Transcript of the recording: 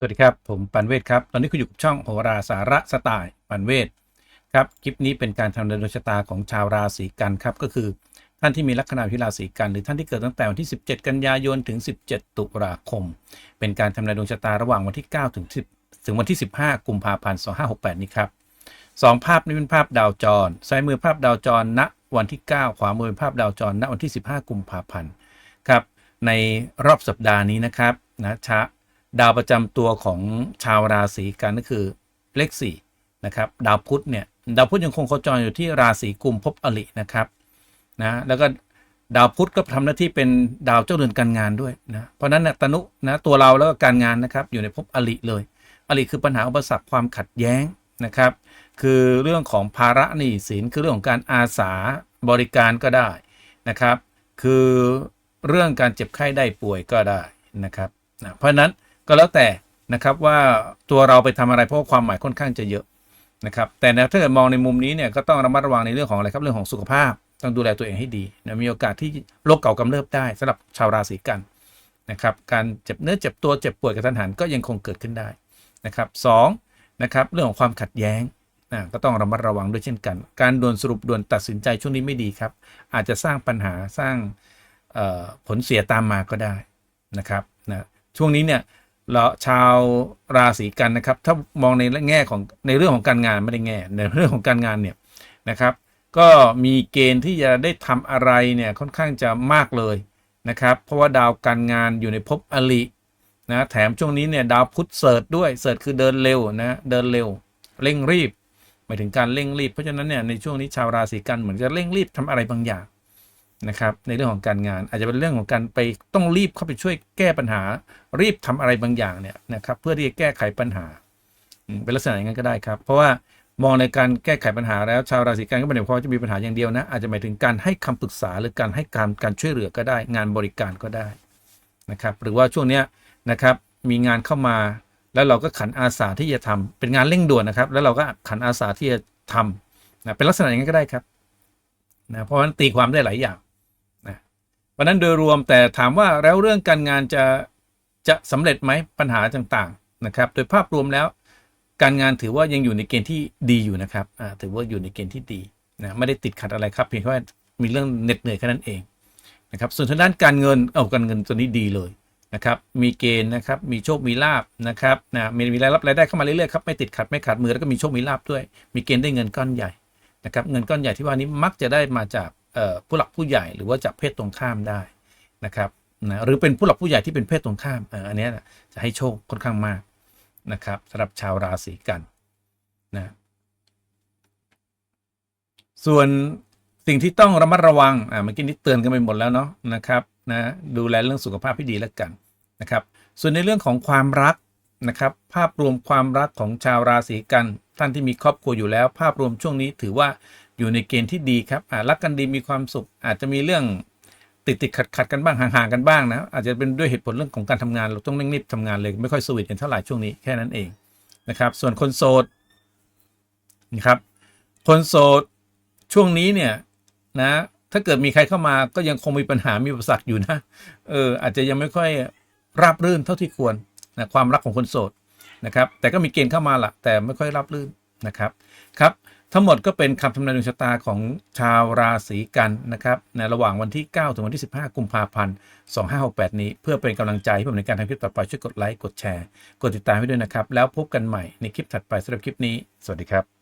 สวัสดีครับ ผมปันเวทครับ ตอนนี้คุณอยู่กับช่องโหราสาระสไตล์ปันเวทครับ คลิปนี้เป็นการทำนายดวงชะตาของชาวราศีกันครับ ก็คือท่านที่มีลัคนาวิราศีกันหรือท่านที่เกิดตั้งแต่วันที่ 17 กันยายนถึง 17 ตุลาคม เป็นการทำนายดวงชะตาระหว่างวันที่ 9 ถึง 10 ถึงวันที่ 15 กุมภาพันธ์ 2568 นี้ครับสองภาพนี้เป็นภาพดาวจรซ้ายมือภาพดาวจรณวันที่ 9 ขวามือเป็นภาพดาวจรณวันที่ 15 กุมภาพันธ์ครับในรอบสัปดาห์นี้นะครับนะชะ ดาวประจำตัวของชาวราศีกันก็คือเลขสี่นะครับดาวพุธเนี่ยดาวพุธยังคงโคจรอยู่ที่ราศีกุมภพอรินะครับนะแล้วก็ดาวพุธก็ทำหน้าที่เป็นดาวเจ้าเรือนการงานด้วยนะเพราะฉะนั้นนะตนุนะตัวเราแล้วก็การงานนะครับอยู่ในภพอริเลย อริคือปัญหาอุปสรรคความขัดแย้งนะครับ คือเรื่องของภาระหนี้สินคือเรื่องของการอาสาบริการก็ได้นะครับ คือเรื่องการเจ็บไข้ได้ป่วยก็ได้นะครับนะเพราะฉะนั้น ก็แล้วแต่นะครับว่าตัวเราไปทำอะไรเพราะว่าความหมายค่อนข้างจะเยอะนะครับแต่ถ้าเกิดมองในมุมนี้เนี่ยก็ต้องระมัดระวังในเรื่องของอะไรครับเรื่องของสุขภาพ ต้องดูแลตัวเองให้ดีนะมีโอกาสที่โรคเก่ากำเริบได้สำหรับชาวราศีกันนะครับการเจ็บเนื้อเจ็บตัวเจ็บป่วยกระทันหันก็ยังคงเกิดขึ้นได้นะครับสองนะครับเรื่องของความขัดแย้งนะก็ต้องระมัดระวังด้วยเช่นกัน การด่วนสรุปด่วนตัดสินใจช่วงนี้ไม่ดีครับ อาจจะสร้างปัญหาสร้างผลเสียตามมาก็ได้นะครับนะช่วงนี้เนี่ย เราชาวราศีกันนะครับ ถ้ามองในแง่ของในเรื่องของการงานไม่ได้แง่ในเรื่องของการงานเนี่ยนะครับ ก็มีเกณฑ์ที่จะได้ทำอะไรเนี่ยค่อนข้างจะมากเลยนะครับ เพราะว่าดาวการงานอยู่ในภพอลินะแถมช่วงนี้เนี่ยดาวพุธเสิร์ชด้วยเสิร์ชคือเดินเร็วนะเดินเร็วเร่งรีบหมายถึงการเร่งรีบเพราะฉะนั้นเนี่ยในช่วงนี้ชาวราศีกันเหมือนจะเร่งรีบทำอะไรบางอย่าง นะครับในเรื่องของการงาน อาจจะเป็นเรื่องของการไปต้องรีบเข้าไปช่วยแก้ปัญหา รีบทำอะไรบางอย่างเนี่ยนะครับเพื่อที่จะแก้ไขปัญหาเป็นลักษณะอย่างนั้นก็ได้ครับ เพราะว่ามองในการแก้ไขปัญหาแล้วชาวราศีกันก็ไม่ได้เพราะจะมีปัญหาอย่างเดียวนะ อาจจะหมายถึงการให้คำปรึกษาหรือการให้การการช่วยเหลือก็ได้ งานบริการก็ได้นะครับ หรือว่าช่วงนี้นะครับมีงานเข้ามา แล้วเราก็ขันอาสาที่จะทำเป็นงานเร่งด่วนนะครับ แล้วเราก็ขันอาสาที่จะทำนะเป็นลักษณะอย่างนั้นก็ได้ครับนะเพราะฉะนั้นตีความได้หลายอย่าง เพราะนั้นโดยรวมแต่ถามว่าแล้วเรื่องการงานจะจะสำเร็จไหมปัญหาต่างๆนะครับโดยภาพรวมแล้ว การงานถือว่ายังอยู่ในเกณฑ์ที่ดีอยู่นะครับถือว่าอยู่ในเกณฑ์ที่ดีนะไม่ได้ติดขัดอะไรครับเพียงแค่มีเรื่องเหน็ดเหนื่อยแค่นั้นเองนะครับส่วนทางด้านการเงินเอาการเงินตัวนี้ดีเลยนะครับมีเกณฑ์นะครับมีโชคมีลาบนะครับนะมีมีรายรับรายได้เข้ามาเรื่อยๆครับไม่ติดขัดไม่ขาดมือแล้วก็มีโชคมีลาบด้วย มีเกณฑ์ได้เงินก้อนใหญ่นะครับเงินก้อนใหญ่ที่ว่านี้มักจะได้มาจาก ผู้หลักผู้ใหญ่หรือว่าจากเพศตรงข้ามได้นะครับนะหรือเป็นผู้หลักผู้ใหญ่ที่เป็นเพศตรงข้ามอันนี้จะให้โชคค่อนข้างมากนะครับสำหรับชาวราศีกันนะส่วนสิ่งที่ต้องระมัดระวังอ่าเมื่อกี้นี้เตือนกันไปหมดแล้วเนาะนะครับนะดูแลเรื่องสุขภาพที่ดีแล้วกันนะครับ ส่วนในเรื่องของความรักนะครับ ภาพรวมความรักของชาวราศีกัน ท่านที่มีครอบครัวอยู่แล้ว ภาพรวมช่วงนี้ถือว่า อยู่ในเกณฑ์ที่ดีครับรักกันดีมีความสุข อาจจะมีเรื่องติดติดขัดขัดกันบ้างห่างๆกันบ้างนะอาจจะเป็นด้วยเหตุผลเรื่องของการทำงานเราต้องเร่งรีบทำงานเลยไม่ค่อยสวีทกันเท่าไหร่ช่วงนี้แค่นั้นเองนะครับ ส่วนคนโสดนะครับคนโสดช่วงนี้เนี่ยนะถ้าเกิดมีใครเข้ามาก็ยังคงมีปัญหามีอุปสรรคอยู่นะเอออาจจะยังไม่ค่อยราบรื่นเท่าที่ควรนะความรักของคนโสดนะครับแต่ก็มีเกณฑ์เข้ามาละแต่ไม่ค่อยราบรื่นนะครับครับ ทั้งหมดก็เป็นคำทำนายดวงชะตาของชาวราศีกันนะครับในระหว่างวันที่ 9 ถึงวันที่ 15 กุมภาพันธ์ 2568 นี้เพื่อเป็นกำลังใจให้ผมในการทำคลิปต่อไปช่วยกดไลค์ กดแชร์ กดติดตามให้ด้วยนะครับ แล้วพบกันใหม่ในคลิปถัดไปสำหรับคลิปนี้ สวัสดีครับ